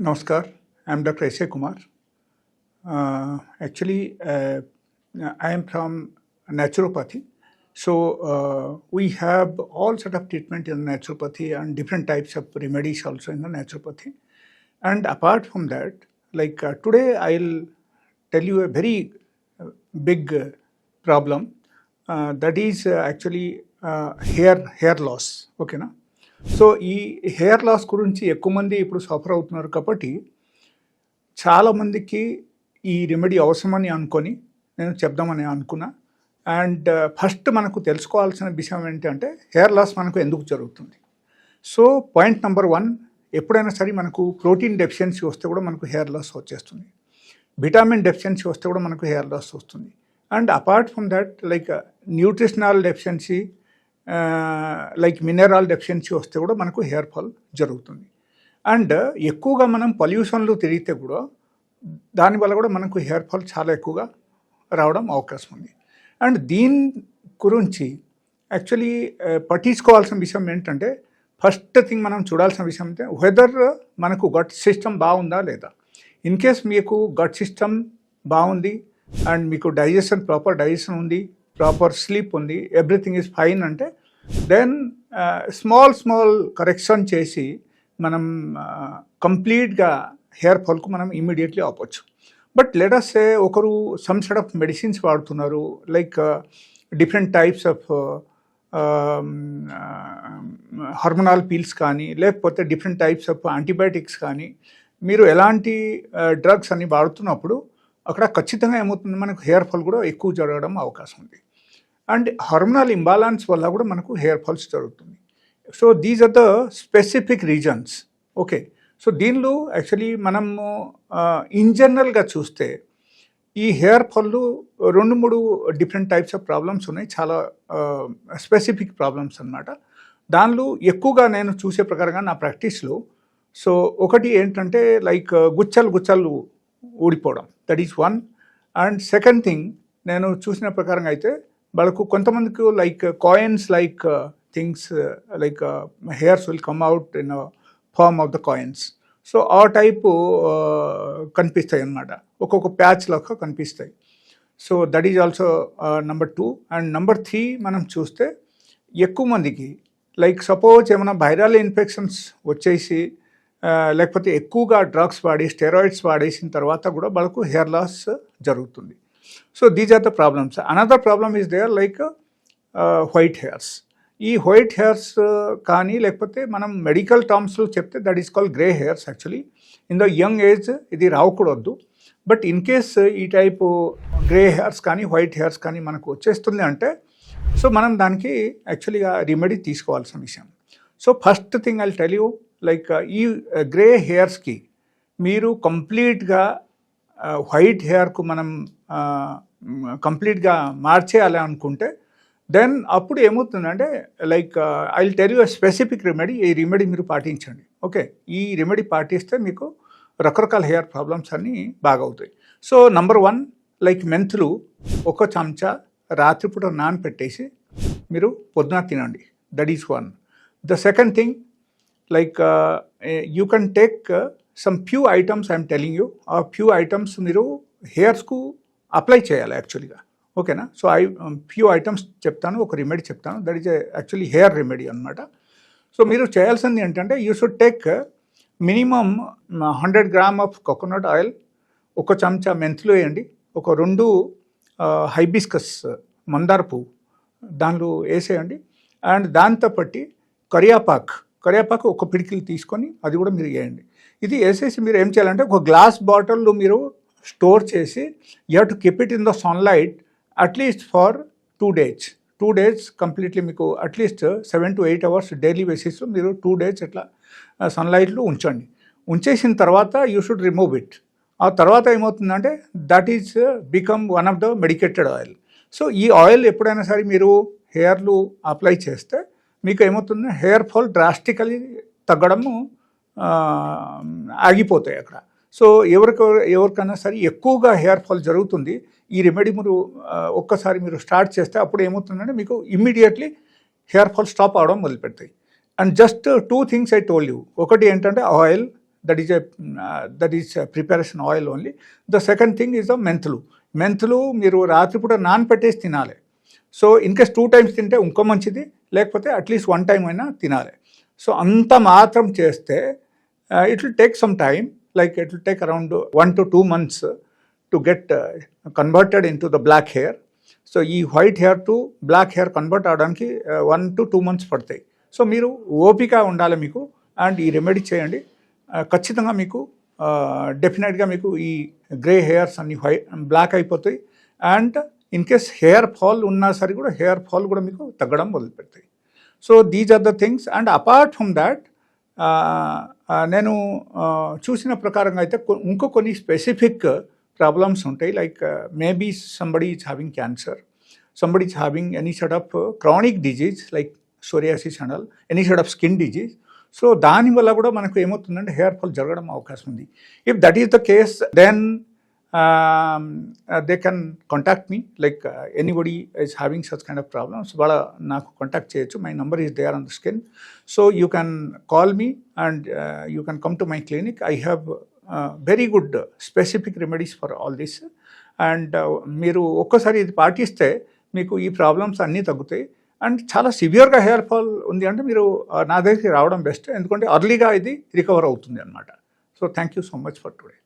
Namaskar, I'm Dr. S.A. Kumar. Uh, actually, uh, I am from naturopathy. So uh, we have all sort of treatment in naturopathy and different types of remedies also in the naturopathy. And apart from that, like uh, today I'll tell you a very uh, big problem uh, that is actually hair hair loss. Okay, na? So ఈ hair loss గురించి ఎక్కువ మంది ఇప్పుడు suffer అవుతున్నారు కాబట్టి చాలామందికి ఈ remedy అవసరమని అనుకొని నేను చెప్దామని అనుకున్నా. అండ్ ఫస్ట్ uh, మనకు తెలుసుకోవాల్సిన విషయం ఏంటంటే హెయిర్ లాస్ మనకు ఎందుకు జరుగుతుంది? సో పాయింట్ నెంబర్ వన్ ఎప్పుడైనా సరే మనకు ప్రోటీన్ డెఫిషియన్సీ వస్తే కూడా మనకు హెయిర్ లాస్ వచ్చేస్తుంది. విటామిన్ డెఫిషియన్సీ వస్తే కూడా మనకు హెయిర్ లాస్ వస్తుంది. And apart from that like nutritional deficiency like mineral deficiency వస్తే కూడా మనకు హెయిర్ ఫాల్ జరుగుతుంది. అండ్ ఎక్కువగా మనం పొల్యూషన్లో తిరిగితే కూడా దానివల్ల కూడా మనకు హెయిర్ ఫాల్ చాలా ఎక్కువగా రావడం అవకాశం ఉంది. అండ్ దీని గురించి యాక్చువల్లీ పట్టించుకోవాల్సిన విషయం ఏంటంటే ఫస్ట్ థింగ్ మనం చూడాల్సిన విషయం అంటే వెదర్ మనకు గట్ సిస్టమ్ బాగుందా లేదా? ఇన్ కేస్ మీకు గట్ సిస్టమ్ బాగుంది అండ్ మీకు డైజెషన్ ప్రాపర్ డైజెషన్ ఉంది ప్రాపర్ స్లీప్ ఉంది ఎవ్రీథింగ్ ఈజ్ ఫైన్ అంటే దెన్ స్మాల్ స్మాల్ కరెక్షన్ చేసి మనం కంప్లీట్గా హెయిర్ ఫాల్కు మనం ఇమీడియట్లీ ఆపొచ్చు. బట్ లెటస్ సే ఒకరు సమ్ సెట్ ఆఫ్ మెడిసిన్స్ వాడుతున్నారు like different types of hormonal pills కానీ లేకపోతే డిఫరెంట్ టైప్స్ ఆఫ్ యాంటీబయాటిక్స్ కానీ మీరు ఎలాంటి డ్రగ్స్ అని వాడుతున్నప్పుడు అక్కడ ఖచ్చితంగా ఏమవుతుంది మనకు హెయిర్ ఫాల్ కూడా ఎక్కువ జరగడం అవకాశం ఉంది. అండ్ హార్మోనల్ ఇంబాలన్స్ వల్ల కూడా మనకు హెయిర్ ఫాల్స్ జరుగుతుంది. So these are the specific reasons. Okay. So దీనిలో యాక్చువల్లీ మనము ఇన్ జనరల్గా చూస్తే ఈ హెయిర్ ఫాల్లో రెండు మూడు డిఫరెంట్ టైప్స్ ఆఫ్ ప్రాబ్లమ్స్ ఉన్నాయి. చాలా స్పెసిఫిక్ ప్రాబ్లమ్స్ అన్నమాట. దానిలో ఎక్కువగా నేను చూసే ప్రకారంగా నా ప్రాక్టీస్లో సో ఒకటి ఏంటంటే లైక్ గుచ్చలు గుచ్చలు ఊడిపోవడం. That is one. And second thing నేను చూసిన ప్రకారంగా అయితే వాళ్ళకు కొంతమందికి like coins like things like hairs will come out in form of the coins so ఆ టైపు uh, కనిపిస్తాయి అన్నమాట. ఒక్కొక్క ప్యాచ్ లాగా కనిపిస్తాయి. So that is also number two and number three మనం చూస్తే ఎక్కువ మందికి లైక్ సపోజ్ ఏమైనా వైరల్ ఇన్ఫెక్షన్స్ వచ్చేసి uh, లేకపోతే ఎక్కువగా డ్రగ్స్ వాడి స్టెరాయిడ్స్ వాడేసిన తర్వాత కూడా వాళ్ళకు హెయిర్ లాస్ జరుగుతుంది. So these are the problems another problem is there like white hairs ఈ వైట్ హెయిర్స్ uh, కానీ లేకపోతే మనం మెడికల్ టర్మ్స్లో చెప్తే that is call grey hairs actually in the young age ఇది రావకూడదు. బట్ ఇన్ కేస్ ఈ టైపు గ్రే హెయిర్స్ కానీ వైట్ హెయిర్స్ కానీ మనకు వచ్చేస్తుంది అంటే సో మనం దానికి యాక్చువల్గా రెమెడీ తీసుకోవాల్సిన విషయం. So first thing I tell you like ఈ uh, గ్రే హెయిర్స్కి మీరు కంప్లీట్గా వైట్ హెయిర్కు మనం కంప్లీట్గా మార్చేయాలి అనుకుంటే దెన్ అప్పుడు ఏమవుతుందంటే like I tell you specific remedy ఈ రెమెడీ మీరు పాటించండి. ఓకే ఈ రెమెడీ పాటిస్తే మీకు రకరకాల హెయిర్ ప్రాబ్లమ్స్ అన్నీ బాగవుతాయి. సో నంబర్ వన్ లైక్ మెంతులు ఒక చెంచా రాత్రిపూట నానపెట్టేసి మీరు పొద్దున తినండి. That is one the second thing like you can take some few items I'm telling you ఆ ఫ్యూ ఐటమ్స్ మీరు హెయిర్స్కు అప్లై చేయాలి యాక్చువల్గా ఓకేనా సో ఐ ఫ్యూ ఐటమ్స్ చెప్తాను ఒక రెమెడీ చెప్తాను. That is actually hair remedy అనమాట సో మీరు చేయాల్సింది ఏంటంటే you should take minimum hundred gram of coconut oil ఒక చెంచా మెంతులు వేయండి ఒక రెండు uh, హైబిస్కస్ uh, మందార పువ్వు దానిలో వేసేయండి. అండ్ దాంతో పట్టి కరియాపాక్ కరియాపాకు ఒక పిడికిలు తీసుకొని అది కూడా మీరు వేయండి. ఇది వేసేసి మీరు ఏం చేయాలంటే ఒక గ్లాస్ బాటిల్లో మీరు స్టోర్ చేసి you have to keep it in the sunlight at least for two days. Two days completely మీకు at least seven to eight hours daily బేసిస్లో మీరు టూ డేస్ ఇట్లా సన్లైట్లో ఉంచండి. ఉంచేసిన తర్వాత యూ షుడ్ రిమూవ్ ఇట్. ఆ తర్వాత ఏమవుతుందంటే that is become one of the medicated oil. So ఈ ఆయిల్ ఎప్పుడైనా సరే మీరు హెయిర్లు అప్లై చేస్తే మీకు ఏమవుతుంది? హెయిర్ ఫాల్ డ్రాస్టికలీ తగ్గడము ఆగిపోతాయి అక్కడ. సో ఎవరికి ఎవరికైనా సరే ఎక్కువగా హెయిర్ ఫాల్ జరుగుతుంది. ఈ రెమెడీ మీరు ఒక్కసారి మీరు స్టార్ట్ చేస్తే అప్పుడు ఏమవుతుందంటే మీకు ఇమ్మీడియట్లీ హెయిర్ ఫాల్ స్టాప్ అవడం మొదలుపెడతాయి. And just two things I told you. ఒకటి ఏంటంటే oil that is a that is preparation oil only. The second thing is the మెంతులు. మెంతులు మీరు రాత్రిపూట నానపెట్టేసి తినాలి. సో ఇన్కేస్ టూ టైమ్స్ తింటే ఇంకో మంచిది. లేకపోతే అట్లీస్ట్ వన్ టైం అయినా తినాలి. సో అంత మాత్రం చేస్తే it will take some time like it will take around one to two months to get converted into the black hair so ఈ white hair to black hair convert అవడానికి one to two months పడతాయి. So మీరు ఓపిక ఉండాలి మీకు and ఈ remedy చేయండి. Uh, ఖచ్చితంగా మీకు uh, డెఫినెట్గా మీకు ఈ గ్రే హెయిర్స్ అన్ని వై బ్లాక్ అయిపోతాయి. And in case hair fall ఉన్నా సరే కూడా హెయిర్ ఫాల్ కూడా మీకు తగ్గడం మొదలు పెడతాయి so these are the things and apart from that నేను చూసిన ప్రకారంగా అయితే ఇంకో కొన్ని స్పెసిఫిక్ ప్రాబ్లమ్స్ ఉంటాయి. Like maybe somebody is having cancer somebody is having any set of chronic disease like psoriasis and all any set of skin disease so దానివల్ల కూడా మనకు ఏమవుతుందంటే హెయిర్ ఫాల్ జరగడం అవకాశం ఉంది. If that is the case then they can contact me like anybody is having such kind of problems వాళ్ళ నాకు contact చేయొచ్చు my number is there on the skin so you can call me and you can come to my clinic I have very good specific remedies for all this and మీరు ఒక్కసారి ఇది పాటిస్తే మీకు ఈ problems అన్నీ తగ్గుతాయి and చాలా సివియర్గా హెయిర్ ఫాల్ ఉంది అంటే మీరు నా దగ్గరికి రావడం బెస్ట్ ఎందుకంటే అర్లీగా ఇది రికవర్ అవుతుంది అనమాట so thank you so much for today